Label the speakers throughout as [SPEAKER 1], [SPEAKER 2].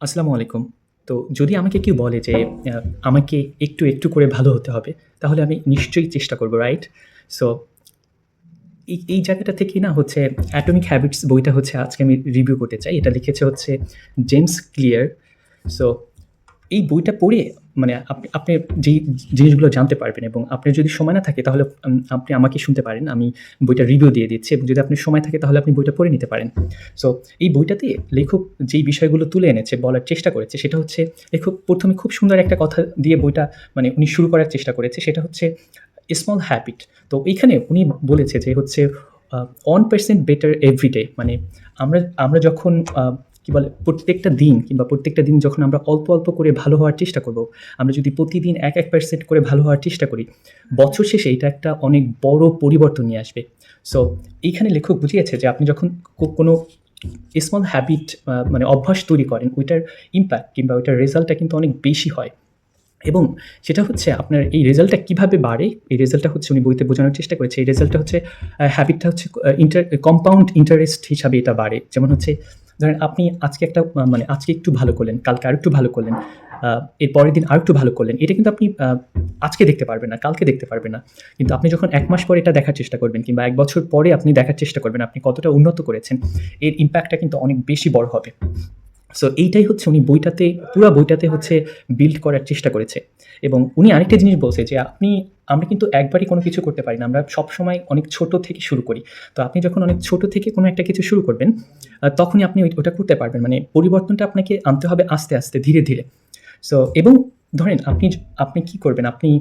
[SPEAKER 1] আসসালামু আলাইকুম। তো যদি আমাকে কেউ বলে যে আমাকে একটু, একটু করে ভালো হতে হবে, তাহলে আমি নিশ্চয়ই চেষ্টা করব, রাইট? সো এই এই জায়গাটা থেকে না হচ্ছে 'অ্যাটমিক হ্যাবিটস' বইটা হচ্ছে আজকে আমি রিভিউ করতে চাই। এটা লিখেছে হচ্ছে জেমস ক্লিয়ার। সো এই বইটা পড়ে মানে আপনি আপনি যেই জিনিসগুলো জানতে পারবেন এবং আপনার যদি সময় না থাকে তাহলে আপনি আমাকে শুনতে পারেন। আমি বইটা রিভিউ দিয়ে দিচ্ছি এবং যদি আপনার সময় থাকে তাহলে আপনি বইটা পড়ে নিতে পারেন। সো এই বইটাতে লেখক যেই বিষয়গুলো তুলে এনেছে, বলার চেষ্টা করেছে সেটা হচ্ছে লেখক প্রথমে খুব সুন্দর একটা কথা দিয়ে বইটা মানে উনি শুরু করার চেষ্টা করেছে। সেটা হচ্ছে স্মল হ্যাবিট। তো এইখানে উনি বলেছে যে হচ্ছে ওয়ান পার্সেন্ট বেটার এভরিডে মানে আমরা আমরা যখন কি বলে প্রত্যেকটা দিন কিংবা প্রত্যেকটা দিন যখন আমরা অল্প, অল্প করে ভালো হওয়ার চেষ্টা করব, আমরা যদি প্রতিদিন ১-১% করে ভালো হওয়ার চেষ্টা করি, বছর শেষে এটা একটা অনেক বড় পরিবর্তন নিয়ে আসবে। সো এইখানে লেখক বুঝিয়েছে যে আপনি যখন কোনো স্মল হ্যাবিট মানে অভ্যাস তৈরি করেন, ওইটার ইম্প্যাক্ট কিংবা ওইটার রেজাল্টটা কিন্তু অনেক বেশি হয়। এবং সেটা হচ্ছে আপনার এই রেজাল্টটা কীভাবে বাড়ে, এই রেজাল্টটা হচ্ছে উনি বইতে বোঝানোর চেষ্টা করেছে। এই রেজাল্টটা হচ্ছে হ্যাবিটটা হচ্ছে ইন্টার কম্পাউন্ড ইন্টারেস্ট হিসাবে এটা বাড়ে। যেমন হচ্ছে ধরেন আপনি আজকে একটা মানে আজকে একটু ভালো করলেন, কালকে আরেকটু ভালো করলেন, এর পরের দিন আরেকটু ভালো করলেন। এটা কিন্তু আপনি আজকে দেখতে পারবেন না, কালকে দেখতে পারবেন না। কিন্তু আপনি যখন এক মাস পরে এটা দেখার চেষ্টা করবেন কিংবা এক বছর পরে আপনি দেখার চেষ্টা করবেন আপনি কতটা উন্নত করেছেন, এর ইম্প্যাক্টটা কিন্তু অনেক বেশি বড় হবে। সো এইটাই হচ্ছে উনি বইটাতে পুরা বইটাতে হচ্ছে বিল্ড করার চেষ্টা করেছে। এবং উনি আরেকটা জিনিস বলছে যে আপনি আমরা কিন্তু একবারই কোনো কিছু করতে পারি না। আমরা সবসময় অনেক ছোট থেকে শুরু করি। তো আপনি যখন অনেক ছোট থেকে কোনো একটা কিছু শুরু করবেন, তখনই আপনি ওটা করতে পারবেন। মানে পরিবর্তনটা আপনাকে আনতে হবে আস্তে, আস্তে ধীরে, ধীরে। সো এবং ধরেন আপনি আপনি কি করবেন? আপনি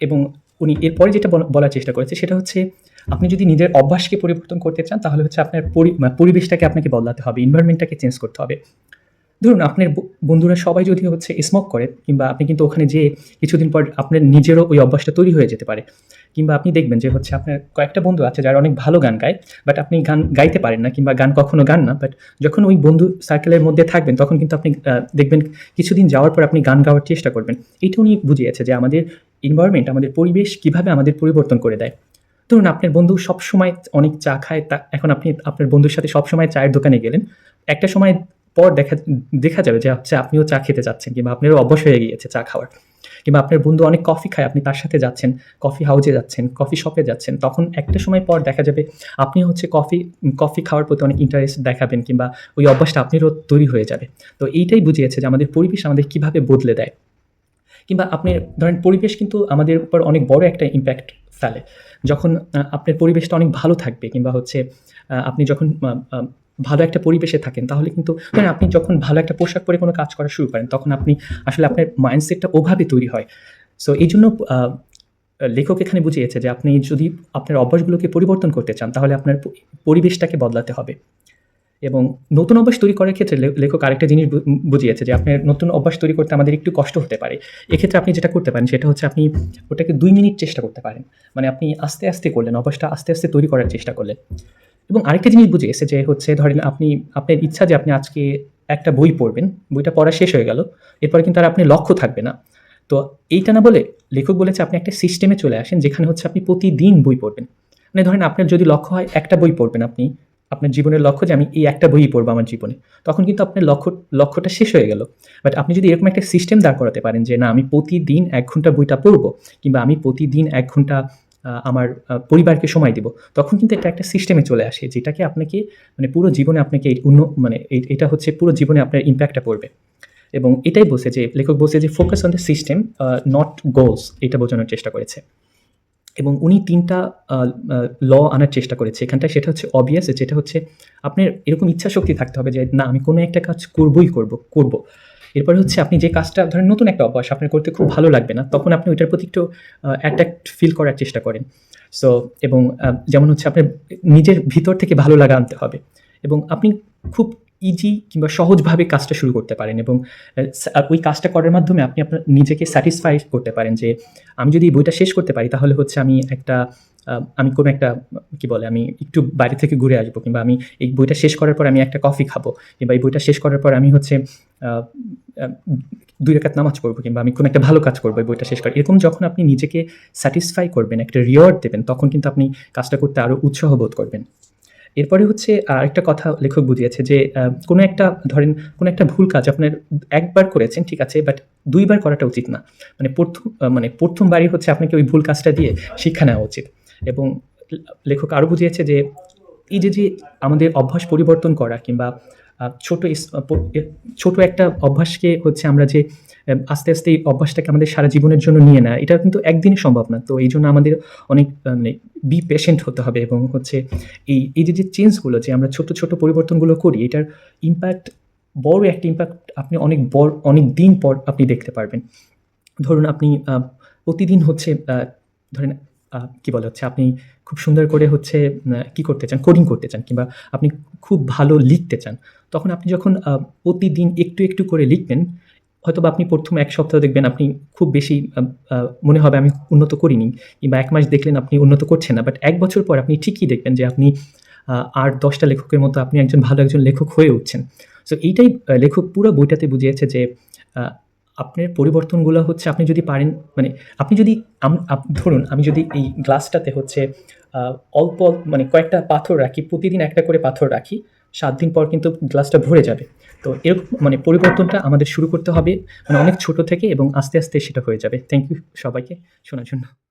[SPEAKER 1] এবং উনি এরপরে যেটা বলা বলার চেষ্টা করেছে সেটা হচ্ছে আপনি যদি নিজের অভ্যাসকে পরিবর্তন করতে চান তাহলে হচ্ছে আপনার পরি পরিবেশটাকে আপনাকে বদলাতে হবে। এনভায়রনমেন্টটাকে চেঞ্জ করতে হবে। ধরুন আপনার বন্ধুরা সবাই যদি হচ্ছে স্মোক করে কিংবা আপনি কিন্তু ওখানে যেয়ে কিছুদিন পর আপনার নিজেরও ওই অভ্যাসটা তৈরি হয়ে যেতে পারে। কিংবা আপনি দেখবেন যে হচ্ছে আপনার কয়েকটা বন্ধু আছে যারা অনেক ভালো গান গায়। বাট আপনি গান গাইতে পারেন না কিংবা গান কখনো গান না। বাট যখন ওই বন্ধু সার্কেলের মধ্যে থাকবেন তখন কিন্তু আপনি দেখবেন কিছুদিন যাওয়ার পর আপনি গান গাওয়ার চেষ্টা করবেন। এইটা উনি বুঝিয়েছে যে আমাদের এনভায়রনমেন্ট, আমাদের পরিবেশ কীভাবে আমাদের পরিবর্তন করে দেয়। ধরুন আপনার বন্ধু সবসময় অনেক চা খায় তা এখন আপনি আপনার বন্ধুর সাথে সবসময় চায়ের দোকানে গেলেন। একটা সময় পর দেখা দেখা যাবে যে হচ্ছে আপনিও চা খেতে যাচ্ছেন কিংবা আপনারও অভ্যাস হয়ে গিয়েছে চা খাওয়ার। কিংবা আপনার বন্ধু অনেক কফি খায়, আপনি তার সাথে যাচ্ছেন, কফি হাউজে যাচ্ছেন, কফি শপে যাচ্ছেন। তখন একটা সময় পর দেখা যাবে আপনি হচ্ছে কফি কফি খাওয়ার প্রতি অনেক ইন্টারেস্ট দেখাবেন কিংবা ওই অভ্যাসটা আপনারও তৈরি হয়ে যাবে। তো এইটাই বুঝিয়েছে যে আমাদের পরিবেশ আমাদের কীভাবে বদলে দেয়। কিংবা আপনি ধরেন পরিবেশ কিন্তু আমাদের উপর অনেক বড় একটা ইম্প্যাক্ট ফেলে। যখন আপনার পরিবেশটা অনেক ভালো থাকবে কিংবা হচ্ছে আপনি যখন ভালো একটা পরিবেশে থাকেন, তাহলে কিন্তু, ধরেন আপনি যখন ভালো একটা পোশাক পরে কোনো কাজ করা শুরু করেন, তখন আপনি আসলে আপনার মাইন্ডসেটটা ওভাবে তৈরি হয়। সো এই জন্য লেখক এখানে বুঝিয়েছে যে আপনি যদি আপনার অভ্যাসগুলোকে পরিবর্তন করতে চান, তাহলে আপনার পরিবেশটাকে বদলাতে হবে। এবং নতুন অভ্যাস তৈরি করার ক্ষেত্রে লেখক আরেকটা জিনিস বুঝিয়েছে যে আপনার নতুন অভ্যাস তৈরি করতে আমাদের একটু কষ্ট হতে পারে। এক্ষেত্রে আপনি যেটা করতে পারেন সেটা হচ্ছে আপনি ওটাকে দুই মিনিট চেষ্টা করতে পারেন। মানে আপনি আস্তে, আস্তে করলেন, অভ্যাসটা আস্তে, আস্তে তৈরি করার চেষ্টা করলেন। এবং আরেকটা জিনিস বুঝিয়েছে যে হচ্ছে ধরেন আপনি আপনার ইচ্ছা যে আপনি আজকে একটা বই পড়বেন, বইটা পড়া শেষ হয়ে গেল। এরপরে কিন্তু আর আপনি লক্ষ্য থাকবে না। তো এইটা না বলে লেখক বলেছে আপনি একটা সিস্টেমে চলে আসেন যেখানে হচ্ছে আপনি প্রতিদিন বই পড়বেন। মানে ধরেন আপনার যদি লক্ষ্য হয় একটা বই পড়বেন আপনি, আপনার জীবনের লক্ষ্য যে আমি এই একটা বইই পড়ব আমার জীবনে। তখন কিন্তু আপনার লক্ষ্য, লক্ষ্যটা শেষ হয়ে গেল। বাট আপনি যদি এরকম একটা সিস্টেম দাঁড় করাতে পারেন যে, না, আমি প্রতিদিন এক ঘণ্টা বইটা পড়ব কিংবা আমি প্রতিদিন এক ঘণ্টা আমার পরিবারকে সময় দিব। তখন কিন্তু এটা একটা সিস্টেমে চলে আসে যেটাকে আপনাকে মানে পুরো জীবনে আপনাকে উন্ন মানে এটা হচ্ছে পুরো জীবনে আপনার ইম্প্যাক্টটা পড়বে। এবং এটাই বলছে যে, লেখক বলছে যে focus on the system not goals এটা বোঝানোর চেষ্টা করেছে। এবং উনি ৩ টা আ আ ল আনার চেষ্টা করেছে এখানটায় সেটা হচ্ছে অবভিয়াস যেটা হচ্ছে আপনার এরকম ইচ্ছাশক্তি থাকতে হবে যে না আমি কোনো একটা কাজ করবই করব, করব। এরপরে হচ্ছে আপনি যে কাজটা ধরেন নতুন একটা অভ্যাস আপনার করতে খুব ভালো লাগবে না। তখন আপনি ওইটার প্রতি একটু অ্যাট্রাক্ট ফিল করার চেষ্টা করেন। সো এবং যেমন হচ্ছে আপনার নিজের ভিতর থেকে ভালো লাগা আনতে হবে। এবং আপনি খুব ইজি কিংবা সহজভাবে কাজটা শুরু করতে পারেন এবং ওই কাজটা করার মাধ্যমে আপনি আপনার নিজেকে স্যাটিসফাই করতে পারেন যে আমি যদি বইটা শেষ করতে পারি তাহলে হচ্ছে আমি একটা আমি কোনো একটা কি বলে আমি একটু বাইরে থেকে ঘুরে আসব কিংবা আমি এই বইটা শেষ করার পর আমি একটা কফি খাব কিংবা এই বইটা শেষ করার পর আমি হচ্ছে আ ২ নামাজ পড়ব কিংবা আমি কোনো একটা ভালো কাজ করব এই বইটা শেষ করে। এরকম যখন আপনি নিজেকে স্যাটিসফাই করবেন, একটা রিওয়ার্ড দেবেন তখন কিন্তু আপনি কাজটা করতে আরও উৎসাহ বোধ করবেন। এরপরে হচ্ছে আরেকটা কথা লেখক বুঝিয়েছে যে কোনো একটা ধরেন কোনো একটা ভুল কাজ আপনার একবার করেছেন ঠিক আছে বাট দুইবার করাটা উচিত না। মানে প্রথম মানে প্রথমবারই হচ্ছে আপনাকে ওই ভুল কাজটা দিয়ে শিক্ষা নেওয়া উচিত। এবং লেখক আরও বুঝিয়েছে যে এই যে, যে আমাদের অভ্যাস পরিবর্তন করা কিংবা ছোট ছোট একটা অভ্যাসকে হচ্ছে আমরা যে আস্তে, আস্তে এই অভ্যাসটাকে আমাদের সারা জীবনের জন্য নিয়ে নেয়া, এটা কিন্তু একদিনে সম্ভব না। তো এই জন্য আমাদের অনেক মানে বি পেশেন্ট হতে হবে এবং হচ্ছে এই, এই যে, যে চেঞ্জগুলো যে আমরা ছোট, ছোট পরিবর্তনগুলো করি এটার ইমপ্যাক্ট বড় একটা ইমপ্যাক্ট আপনি অনেক বড় অনেক দিন পর আপনি দেখতে পারবেন। ধরুন আপনি প্রতিদিন হচ্ছে ধরেন কি বলে হচ্ছে আপনি খুব সুন্দর করে হচ্ছে কি করতে চান? কোডিং করতে চান কিংবা আপনি খুব ভালো লিখতে চান। তখন আপনি যখন প্রতিদিন একটু, একটু করে লিখবেন, হয়তোবা আপনি ১ম ১ সপ্তাহ দেখবেন আপনি খুব বেশি মনে হবে আমি উন্নত করিনি কিংবা এক মাস দেখলেন আপনি উন্নত করছেন না। বাট এক বছর পর আপনি ঠিকই দেখবেন যে আপনি আ ৮-১০ লেখকের মতো আপনি একজন ভালো একজন লেখক হয়ে উঠছেন। সো এইটাই লেখক পুরো বইটাতে বুঝিয়েছে যে আপনার পরিবর্তনগুলো হচ্ছে আপনি যদি পারেন মানে আপনি যদি ধরুন আমি যদি এই গ্লাসটাতে হচ্ছে অল্প মানে কয়েকটা পাথর রাখি, প্রতিদিন একটা করে পাথর রাখি, ৭ দিন পর কিন্তু গ্লাসটা ভরে যাবে। তো এরকম মানে পরিবর্তনটা আমাদের শুরু করতে হবে মানে অনেক ছোট থেকে এবং আস্তে, আস্তে সেটা হয়ে যাবে। থ্যাংক ইউ সবাইকে শোনার জন্য।